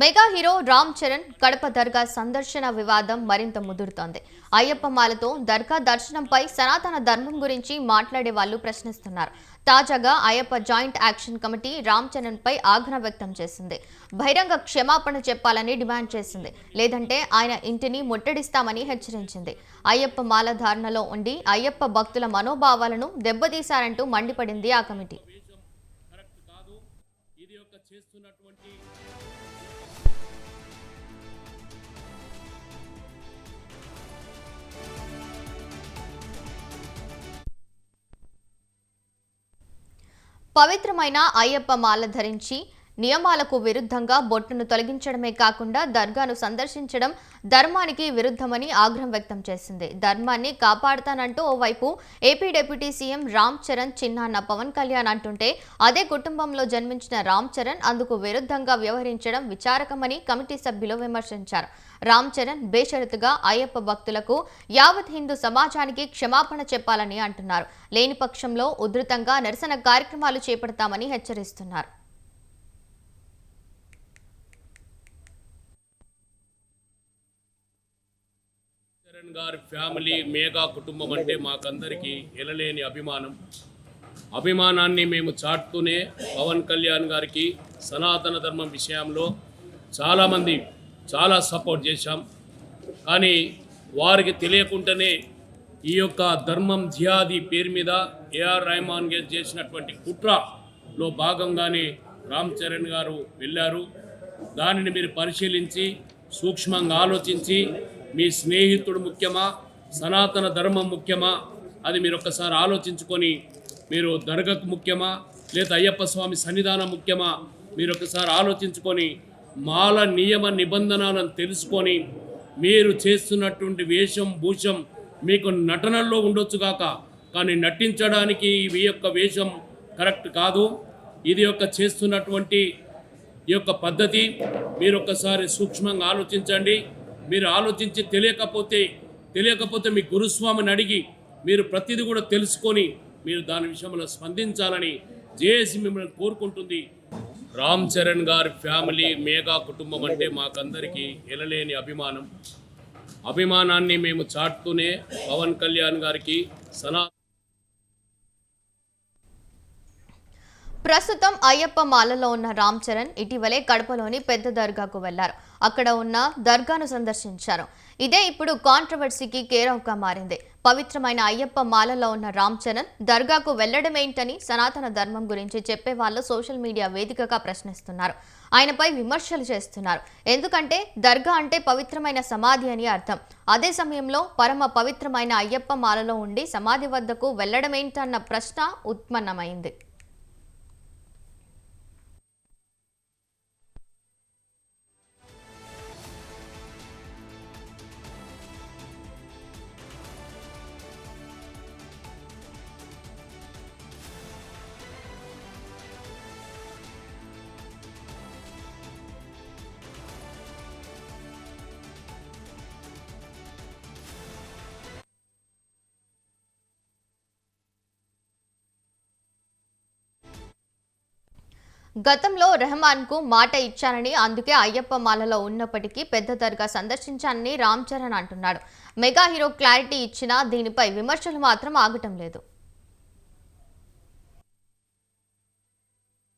Mega hero Ram Charan Kadapa దర్గా సందర్శన వివాదం మరింత ముదురుతోంది. అయ్యప్ప మాలతో దర్గా దర్శనంపై సనాతన ధర్మం గురించి మాట్లాడే వాళ్ళు ప్రశ్నిస్తున్నారు. తాజాగా Ayyappa joint action committee Ram Charan పై ఆగ్రహం వ్యక్తం చేసింది. బహిరంగ క్షమాపణ చెప్పాలని డిమాండ్ చేసింది. లేదంటే ఆయన ఇంటిని ముట్టడిస్తామని హెచ్చరించింది. అయ్యప్ప మాల ధారణలో ఉండి అయ్యప్ప భక్తుల మనోభావాలను దెబ్బతీశారంటూ మండిపడింది ఆ కమిటీ. పవిత్రమైన అయ్యప్ప మాల ధరించి నియమాలకు విరుద్ధంగా బొట్టును తొలగించడమే కాకుండా దర్గాను సందర్శించడం ధర్మానికి విరుద్ధమని ఆగ్రహం వ్యక్తం చేసింది. ధర్మాన్ని కాపాడుతానంటూ ఓవైపు AP deputy CM Ram Charan చిన్నాన్న పవన్ కళ్యాణ్ అంటుంటే అదే కుటుంబంలో జన్మించిన రామ్ చరణ్ అందుకు విరుద్ధంగా వ్యవహరించడం విచారకమని కమిటీ సభ్యులు విమర్శించారు. రామ్ చరణ్ బేషరతుగా అయ్యప్ప భక్తులకు యావత్ హిందూ సమాజానికి క్షమాపణ చెప్పాలని అంటున్నారు. లేని పక్షంలో ఉధృతంగా నిరసన కార్యక్రమాలు చేపడతామని హెచ్చరిస్తున్నారు. చరణ్ గారి ఫ్యామిలీ మేఘా కుటుంబం అంటే మాకందరికీ ఎలలేని అభిమానం. అభిమానాన్ని మేము చాటుతూనే పవన్ కళ్యాణ్ గారికి సనాతన ధర్మం విషయంలో చాలామంది చాలా సపోర్ట్ చేశాం. కానీ వారికి తెలియకుండానే ఈ యొక్క ధర్మం జియాది పేరు మీద ఏఆర్ రెహమాన్ గారు చేసినటువంటి కుట్రలో భాగంగానే రామ్ చరణ్ గారు వెళ్ళారు. దానిని మీరు పరిశీలించి సూక్ష్మంగా ఆలోచించి మీ స్నేహితుడు ముఖ్యమా? సనాతన ధర్మం ముఖ్యమా? అది మీరు ఒక్కసారి ఆలోచించుకొని మీరు దర్గకు ముఖ్యమా? లేదా అయ్యప్ప స్వామి సన్నిధానం ముఖ్యమా? మీరు ఒకసారి ఆలోచించుకొని మాల నియమ నిబంధనలను తెలుసుకొని మీరు చేస్తున్నటువంటి వేషం భూషం మీకు నటనల్లో ఉండొచ్చు కాక కానీ నటించడానికి ఈ యొక్క వేషం కరెక్ట్ కాదు. ఇది యొక్క చేస్తున్నటువంటి ఈ యొక్క పద్ధతి మీరు ఒక్కసారి సూక్ష్మంగా ఆలోచించండి. మీరు ఆలోచించి తెలియకపోతే తెలియకపోతే మీ గురుస్వామిని అడిగి మీరు ప్రతిదీ కూడా తెలుసుకొని మీరు దాని విషయంలో స్పందించాలని జేఏసీ మిమ్మల్ని కోరుకుంటుంది. రామ్ చరణ్ గారి ఫ్యామిలీ మేఘా కుటుంబం అంటే మాకందరికీ ఎలలేని అభిమానం. అభిమానాన్ని మేము చాటుతూనే పవన్ కళ్యాణ్ గారికి సనా ప్రస్తుతం అయ్యప్ప మాలలో ఉన్న రామ్ చరణ్ ఇటీవలే కడపలోని పెద్ద దర్గాకు వెళ్ళారు. అక్కడ ఉన్న దర్గాను సందర్శించారు. ఇదే ఇప్పుడు కాంట్రవర్సీకి కేరవ్గా మారింది. పవిత్రమైన అయ్యప్ప మాలలో ఉన్న రామ్ చరణ్ దర్గాకు వెళ్ళడమేంటని సనాతన ధర్మం గురించి చెప్పే వాళ్ళు సోషల్ మీడియా వేదికగా ప్రశ్నిస్తున్నారు. ఆయనపై విమర్శలు చేస్తున్నారు. ఎందుకంటే దర్గా అంటే పవిత్రమైన సమాధి అని అర్థం. అదే సమయంలో పరమ పవిత్రమైన అయ్యప్ప మాలలో ఉండి సమాధి వద్దకు వెళ్ళడమేంటన్న ప్రశ్న ఉత్పన్నమైంది. గతంలో రెహమాన్కు మాట ఇచ్చానని అందుకే అయ్యప్ప మాలలో ఉన్నప్పటికీ పెద్ద దర్గా సందర్శించానని రామ్ చరణ్ అంటున్నాడు. మెగా హీరో క్లారిటీ ఇచ్చినా దీనిపై విమర్శలు మాత్రం ఆగటం లేదు.